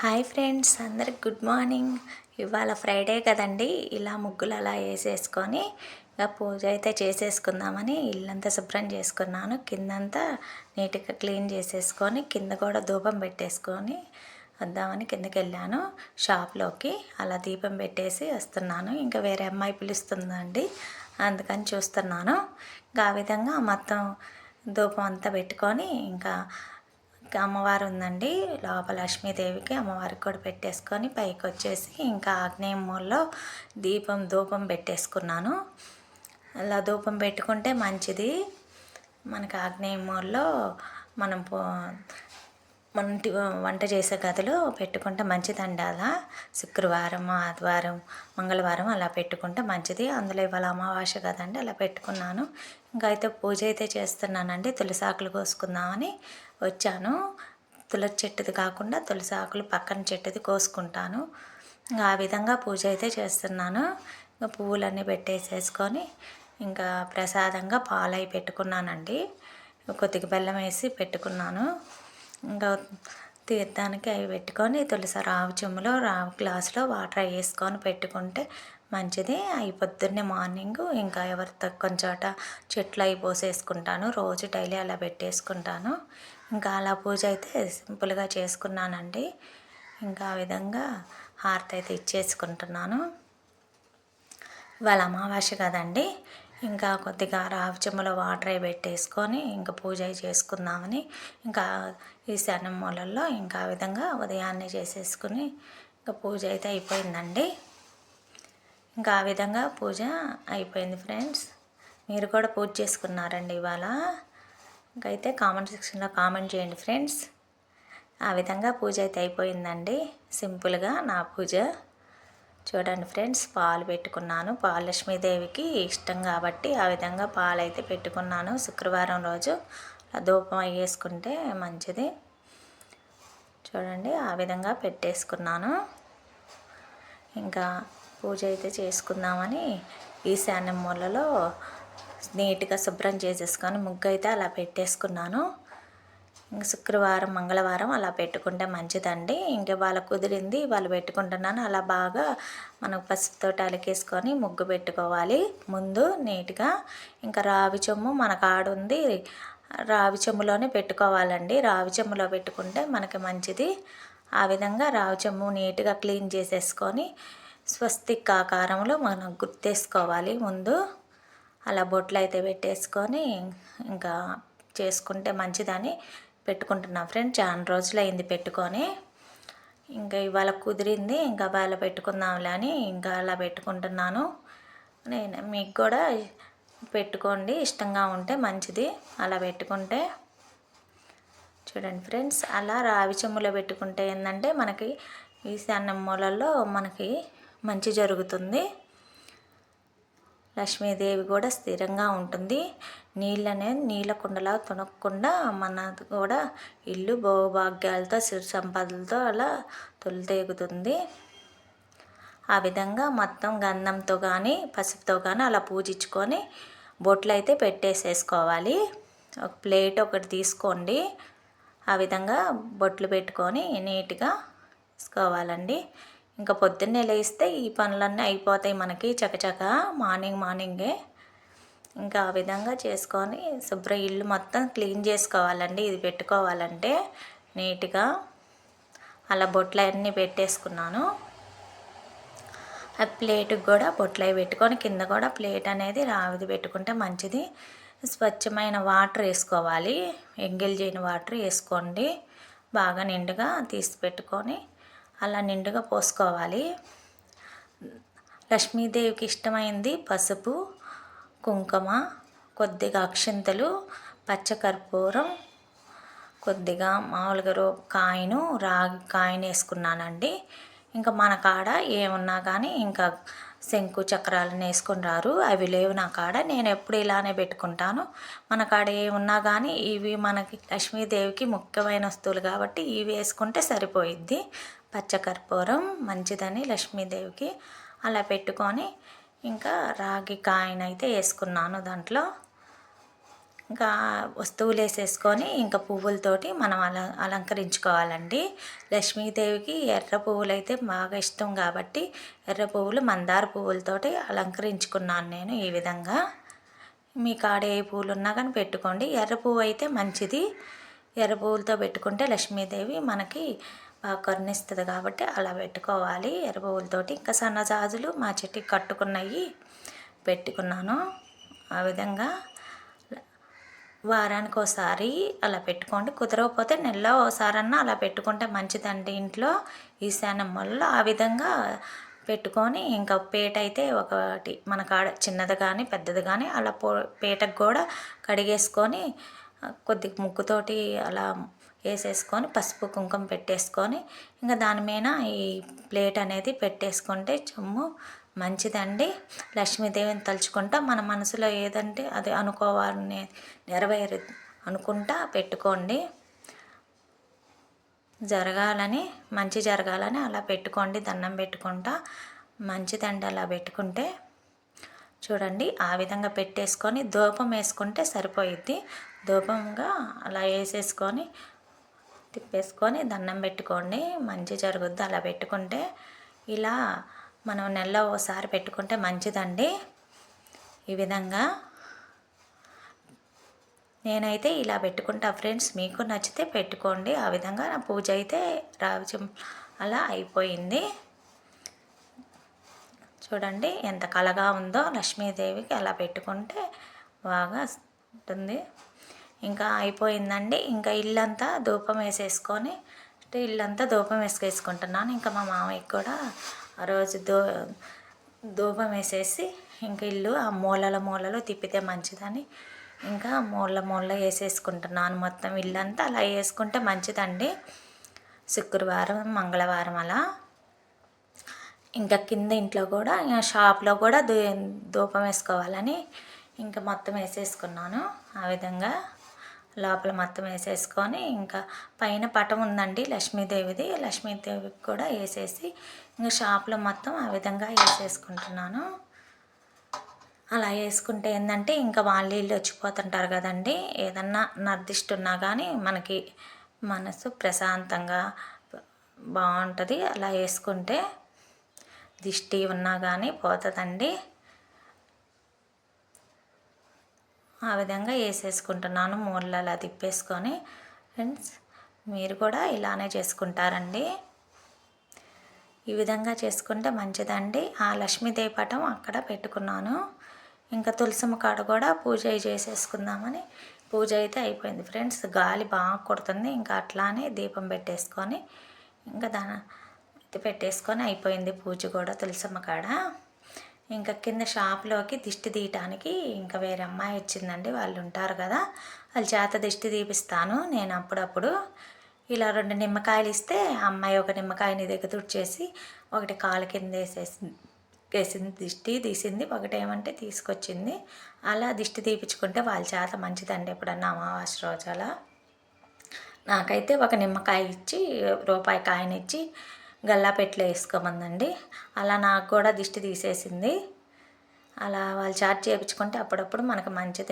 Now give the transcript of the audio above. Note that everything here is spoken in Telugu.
హాయ్ ఫ్రెండ్స్ అందరికి గుడ్ మార్నింగ్. ఇవాళ ఫ్రైడే కదండి ఇలా ముగ్గులు అలా వేసేసుకొని ఇక పూజ అయితే చేసేసుకుందామని ఇల్లంతా శుభ్రం చేసుకున్నాను. కిందంతా నీట్గా క్లీన్ చేసేసుకొని కింద కూడా ధూపం పెట్టేసుకొని వద్దామని కిందకి వెళ్ళాను. షాప్లోకి అలా దీపం పెట్టేసి వస్తున్నాను. ఇంకా వేరే అమ్మాయి పిలుస్తుందండి అందుకని చూస్తున్నాను. ఇంకా ఆ విధంగా మొత్తం ధూపం అంతా పెట్టుకొని ఇంకా అమ్మవారు ఉందండి. లోపల లక్ష్మీదేవికి అమ్మవారికి కూడా పెట్టేసుకొని పైకి వచ్చేసి ఇంకా ఆగ్నేయం మూలలో దీపం ధూపం పెట్టేసుకున్నాను. అలా ధూపం పెట్టుకుంటే మంచిది. మనకు ఆగ్నేయం మూలలో మనం పో మన వంట చేసే గదిలో పెట్టుకుంటే మంచిదండి అలా. శుక్రవారం ఆదివారం మంగళవారం అలా పెట్టుకుంటే మంచిది. అందులో ఇవాళ అమావాస్య కదండి అలా పెట్టుకున్నాను. ఇంకా అయితే పూజ అయితే చేస్తున్నానండి. తులసాకులు కోసుకుందామని. వచ్చాను. తులసి చెట్టుది కాకుండా తులసి ఆకులు పక్కన చెట్టుది కోసుకుంటాను. ఇంకా ఆ విధంగా పూజ అయితే చేస్తున్నాను. ఇంకా పువ్వులన్నీ పెట్టేసేసుకొని ఇంకా ప్రసాదంగా పాలై పెట్టుకున్నానండి. కొద్దిగా బెల్లం వేసి పెట్టుకున్నాను. ఇంకా తీర్థానికి అవి పెట్టుకొని తులసి రావు చెమ్ములో రావు గ్లాసులో వాటర్ వేసుకొని పెట్టుకుంటే మంచిది. అవి పొద్దున్నే మార్నింగ్ ఇంకా ఎవరి తక్కువ చోట చెట్లు అవి పోసేసుకుంటాను. రోజు డైలీ అలా పెట్టేసుకుంటాను. ఇంకా అలా పూజ అయితే సింపుల్గా చేసుకున్నానండి. ఇంకా ఆ విధంగా హారతి అయితే ఇచ్చేసుకుంటున్నాను. ఇవాళ అమావాస్య కదండి. ఇంకా కొద్దిగా రావి చెమ్మలో వాటర్ పెట్టేసుకొని ఇంకా పూజ చేసుకుందామని ఇంకా ఈ శనం మూలల్లో ఇంకా ఆ విధంగా ఉదయాన్నే చేసేసుకుని ఇంకా పూజ అయితే అయిపోయిందండి. ఇంకా ఆ విధంగా పూజ అయిపోయింది ఫ్రెండ్స్. మీరు కూడా పూజ చేసుకున్నారండి ఇవాళ? ఇంకైతే కామెంట్ సెక్షన్లో కామెంట్ చేయండి ఫ్రెండ్స్ ఆ విధంగా పూజ అయితే అయిపోయిందండి. సింపుల్గా నా పూజ. చూడండి ఫ్రెండ్స్ పాలు పెట్టుకున్నాను. పాలు లక్ష్మీదేవికి ఇష్టం కాబట్టి ఆ విధంగా పాలు అయితే పెట్టుకున్నాను శుక్రవారం రోజు. ధూపం అయ్యేసుకుంటే మంచిది. చూడండి ఆ విధంగా పెట్టేసుకున్నాను. ఇంకా పూజ అయితే చేసుకుందామని ఈశాన్యం మూలలో నీట్గా శుభ్రం చేసేసుకొని ముగ్గు అయితే అలా పెట్టేసుకున్నాను. శుక్రవారం మంగళవారం అలా పెట్టుకుంటే మంచిదండి. ఇంకా వాళ్ళకు కుదిరింది వాళ్ళు పెట్టుకుంటున్నాను. అలా బాగా మనం పసుపుతో అలికేసుకొని ముగ్గు పెట్టుకోవాలి. ముందు నీట్గా ఇంకా రావి చెమ్ము మన కాడుంది రావి చెమ్ములోనే పెట్టుకోవాలండి. రావి చెమ్ములో పెట్టుకుంటే మనకి మంచిది. ఆ విధంగా రావి చెమ్ము నీట్గా క్లీన్ చేసేసుకొని స్వస్తిక్ ఆకారంలో మనం గుర్తేసుకోవాలి. ముందు అలా బొట్లు అయితే పెట్టేసుకొని ఇంకా చేసుకుంటే మంచిదని పెట్టుకుంటున్నా ఫ్రెండ్ చాలా రోజులు అయింది పెట్టుకొని. ఇంకా ఇవాళ కుదిరింది ఇంకా వాళ్ళ పెట్టుకుందాంలే అని ఇంకా అలా పెట్టుకుంటున్నాను. నేను మీకు కూడా పెట్టుకోండి ఇష్టంగా ఉంటే మంచిది. అలా పెట్టుకుంటే చూడండి ఫ్రెండ్స్ అలా రావి చెమ్ములో పెట్టుకుంటే ఏంటంటే మనకి ఈశాన్య మూలల్లో మనకి మంచి జరుగుతుంది. లక్ష్మీదేవి కూడా స్థిరంగా ఉంటుంది. నీళ్ళు అనేది నీళ్ళ కుండలా తునకుండా మన కూడా ఇల్లు భోభాగ్యాలతో సిరి సంపదలతో అలా తొలితేగుతుంది. ఆ విధంగా మొత్తం గంధంతో కానీ పసుపుతో కానీ అలా పూజించుకొని బొట్లు అయితే పెట్టేసేసుకోవాలి. ఒక ప్లేట్ ఒకటి తీసుకోండి. ఆ విధంగా బొట్లు పెట్టుకొని నీట్గా తీసుకోవాలండి ఇంకా పొద్దున్నే లేస్తే ఈ పనులన్నీ అయిపోతాయి మనకి చకచక మార్నింగ్ మార్నింగే. ఇంకా ఆ విధంగా చేసుకొని శుభ్ర ఇల్లు మొత్తం క్లీన్ చేసుకోవాలండి. ఇది పెట్టుకోవాలంటే నీట్గా అలా బొట్లు అన్నీ పెట్టేసుకున్నాను. ఆ ప్లేట్కి కూడా బొట్లు పెట్టుకొని కింద కూడా ప్లేట్ అనేది రావిది పెట్టుకుంటే మంచిది. స్వచ్ఛమైన వాటర్ వేసుకోవాలి. ఎంగిల్ చేయని వాటర్ వేసుకోండి. బాగా నిండుగా తీసి పెట్టుకొని అలా నిండుగా పోసుకోవాలి. లక్ష్మీదేవికి ఇష్టమైంది పసుపు కుంకుమ కొద్దిగా అక్షింతలు పచ్చకర్పూరం కొద్దిగా మామూలుగా రో కాయను రాగి కాయను వేసుకున్నానండి. ఇంకా మన కాడ ఏమున్నా కానీ ఇంకా శంకు చక్రాలను వేసుకుని రారు. అవి లేవు నా కాడ. నేను ఎప్పుడు ఇలానే పెట్టుకుంటాను. మన కాడ ఏమున్నా కానీ ఇవి మనకి లక్ష్మీదేవికి ముఖ్యమైన వస్తువులు కాబట్టి ఇవి వేసుకుంటే సరిపోయిద్ది. పచ్చకర్పూరం మంచిదని లక్ష్మీదేవికి అలా పెట్టుకొని ఇంకా రాగి కాయనైతే వేసుకున్నాను దాంట్లో. ఇంకా వస్తువులు వేసేసుకొని ఇంకా పువ్వులతోటి మనం అల అలంకరించుకోవాలండి. లక్ష్మీదేవికి ఎర్ర పువ్వులు అయితే బాగా ఇష్టం కాబట్టి ఎర్ర పువ్వులు మందార పువ్వులతోటి అలంకరించుకున్నాను నేను ఈ విధంగా. మీ కాడ ఏ పువ్వులు ఉన్నా కానీ పెట్టుకోండి. ఎర్ర పువ్వు అయితే మంచిది. ఎర్ర పువ్వులతో పెట్టుకుంటే లక్ష్మీదేవి మనకి బాగా కరుణిస్తుంది కాబట్టి అలా పెట్టుకోవాలి. ఎర్ర ఇంకా సన్నజాజులు మా చెట్టుకి కట్టుకున్నవి పెట్టుకున్నాను. ఆ విధంగా వారానికి ఒకసారి అలా పెట్టుకోండి. కుదరకపోతే నెలలో ఒకసారన్నా అలా పెట్టుకుంటే మంచిదండి ఇంట్లో. ఈశాన్యం వల్ల ఆ విధంగా పెట్టుకొని ఇంకా పేట అయితే ఒకటి మన కాడ చిన్నది కానీ పెద్దది కానీ అలా పో పేటకు కూడా కడిగేసుకొని కొద్ది ముగ్గుతోటి అలా వేసేసుకొని పసుపు కుంకుమ పెట్టేసుకొని ఇంకా దాని మీద ఈ ప్లేట్ అనేది పెట్టేసుకుంటే చెమ్ము మంచిదండి. లక్ష్మీదేవిని తలుచుకుంటా మన మనసులో ఏదంటే అది అనుకోవాలని నెరవేరు అనుకుంటా పెట్టుకోండి. జరగాలని మంచి జరగాలని అలా పెట్టుకోండి దండం పెట్టుకుంటా. మంచిదండి అలా పెట్టుకుంటే. చూడండి ఆ విధంగా పెట్టేసుకొని ధూపం వేసుకుంటే సరిపోయిద్ది. ధూపంగా అలా వేసేసుకొని తిప్పేసుకొని దండం పెట్టుకోండి. మంచి జరుగుద్ది అలా పెట్టుకుంటే. ఇలా మనం నెలలో ఒకసారి పెట్టుకుంటే మంచిదండి. ఈ విధంగా నేనైతే ఇలా పెట్టుకుంటా ఫ్రెండ్స్. మీకు నచ్చితే పెట్టుకోండి. ఆ విధంగా నా పూజ అయితే రాజ్యం అలా అయిపోయింది. చూడండి ఎంత కలగా ఉందో లక్ష్మీదేవికి అలా పెట్టుకుంటే బాగా ఉంటుంది. ఇంకా అయిపోయిందండి. ఇంకా ఇల్లంతా ధూపం వేసేసుకొని ఇల్లంతా ధూపం వేసుకేసుకుంటున్నాను. ఇంకా మా మామయ్యకి కూడా ఆ రోజు దో ధూపం వేసేసి ఇంకా ఇల్లు ఆ మూలల మూలలో తిప్పితే మంచిదని ఇంకా మూల మూల వేసేసుకుంటున్నాను మొత్తం ఇల్లంతా. అలా వేసుకుంటే మంచిదండి. శుక్రవారం మంగళవారం అలా. ఇంకా కింద ఇంట్లో కూడా షాప్లో కూడా దూ ధూపం వేసుకోవాలని ఇంకా మొత్తం వేసేసుకున్నాను. ఆ విధంగా లోపల మొత్తం వేసేసుకొని ఇంకా పైన పటం ఉందండి లక్ష్మీదేవిది. లక్ష్మీదేవికి కూడా వేసేసి ఇంకా షాప్లో మొత్తం ఆ విధంగా వేసేసుకుంటున్నాను. అలా వేసుకుంటే ఏంటంటే ఇంకా వాళ్ళు వీళ్ళు వచ్చిపోతుంటారు కదండి. ఏదన్నా నిర్దిష్ట ఉన్నా కానీ మనకి మనసు ప్రశాంతంగా బాగుంటుంది. అలా వేసుకుంటే దిష్టి ఉన్నా కానీ పోతుందండి. ఆ విధంగా వేసేసుకుంటున్నాను మూలలో అలా తిప్పేసుకొని. ఫ్రెండ్స్ మీరు కూడా ఇలానే చేసుకుంటారండి. ఈ విధంగా చేసుకుంటే మంచిదండి. ఆ లక్ష్మీదేవి పటం అక్కడ పెట్టుకున్నాను. ఇంకా తులసమ్మ కాడ కూడా పూజ చేసేసుకుందామని. పూజ అయితే అయిపోయింది. ఫ్రెండ్స్ గాలి బాగా కొడుతుంది. ఇంకా అట్లానే దీపం పెట్టేసుకొని ఇంకా దాని పెట్టేసుకొని అయిపోయింది పూజ కూడా తులసమ్మ కాడ ఇంకా కింద షాప్లోకి దిష్టి తీయటానికి ఇంకా వేరే అమ్మాయి వచ్చిందండి వాళ్ళు ఉంటారు కదా వాళ్ళ చేత దిష్టి తీపిస్తాను నేను అప్పుడప్పుడు. ఇలా రెండు నిమ్మకాయలు ఇస్తే అమ్మాయి ఒక నిమ్మకాయని దగ్గర తుడిచేసి ఒకటి కాలు కింద వేసేసింది వేసింది దిష్టి తీసింది ఒకటి ఏమంటే తీసుకొచ్చింది. అలా దిష్టి తీపించుకుంటే వాళ్ళ చేత మంచిదండి ఎప్పుడన్నా అమావాస్య రోజు అలా. నాకైతే ఒక నిమ్మకాయ ఇచ్చి రూపాయి కాయనిచ్చి గల్లాపెట్లో వేసుకోమందండి. అలా నాకు కూడా దిష్టి తీసేసింది. అలా వాళ్ళు చార్జ్ చేయించుకుంటే అప్పుడప్పుడు మనకు మంచిది.